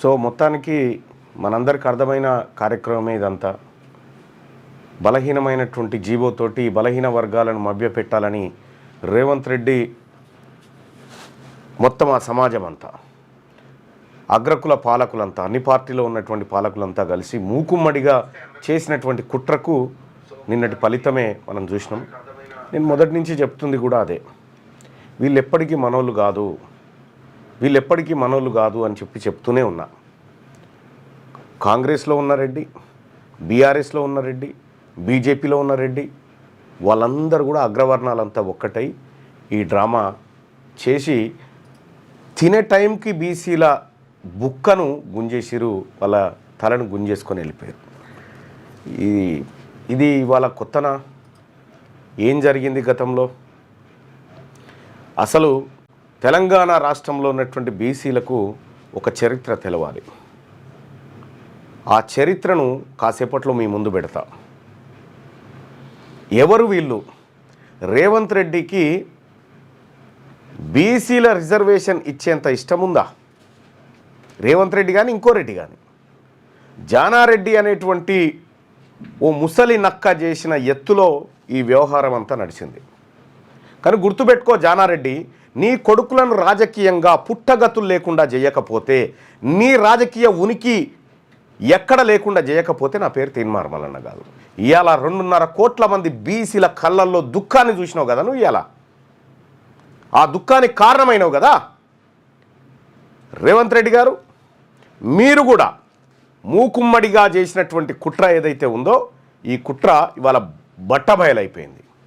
So మొత్తానికి మనందరికి అర్థమైన కార్యక్రమమే ఇదంతా. బలహీనమైనటువంటి జీవోతోటి బలహీన వర్గాలను మభ్యపెట్టాలని రేవంత్ రెడ్డి మొత్తం ఆ సమాజం అంతా అగ్రకుల పాలకులంతా అన్ని పార్టీలో ఉన్నటువంటి పాలకులంతా కలిసి మూకుమ్మడిగా చేసినటువంటి కుట్రకు నిన్నటి ఫలితమే మనం చూసినాం. నేను మొదటి నుంచి చెప్తుంది కూడా అదే. వీళ్ళు ఎప్పటికీ మనోళ్ళు కాదు. వీళ్ళు ఎప్పటికీ మనోళ్ళు కాదు అని చెప్పి చెప్తూనే ఉన్నా. కాంగ్రెస్లో ఉన్న రెడ్డి బీఆర్ఎస్లో ఉన్న రెడ్డి బీజేపీలో ఉన్న రెడ్డి వాళ్ళందరూ కూడా అగ్రవర్ణాలంతా ఒక్కటై ఈ డ్రామా చేసి తినే టైంకి బీసీల బుక్కను గుంజేసిరు వాళ్ళ తలను గుంజేసుకొని వెళ్ళిపోయారు. ఇది ఇది ఇవాళ కొత్తనా? ఏం జరిగింది గతంలో? అసలు తెలంగాణ రాష్ట్రంలో ఉన్నటువంటి బీసీలకు ఒక చరిత్ర తెలవాలి. ఆ చరిత్రను కాసేపట్లో మీ ముందు పెడతా. ఎవరు వీళ్ళు? రేవంత్ రెడ్డికి బీసీల రిజర్వేషన్ ఇచ్చేంత ఇష్టం ఉందా రేవంత్ రెడ్డి కానీ ఇంకో రెడ్డి కానీ జానారెడ్డి అనేటువంటి ఓ ముసలి నక్క చేసిన ఎత్తులో ఈ వ్యవహారం అంతా నడిచింది. కానీ గుర్తుపెట్టుకో జానారెడ్డి నీ కొడుకులను రాజకీయంగా పుట్టగతులు లేకుండా చేయకపోతే నీ రాజకీయ ఉనికి ఎక్కడ లేకుండా చేయకపోతే నా పేరు తీన్మార్మలన్న కాదు. ఇవాళ రెండున్నర కోట్ల మంది బీసీల కళ్ళల్లో దుఃఖాన్ని చూసినావు కదా నువ్వు ఇవాళ ఆ దుఃఖానికి కారణమైనవు కదా? రేవంత్ రెడ్డి గారు మీరు కూడా మూకుమ్మడిగా చేసినటువంటి కుట్ర ఏదైతే ఉందో ఈ కుట్ర ఇవాళ బట్టబయలైపోయింది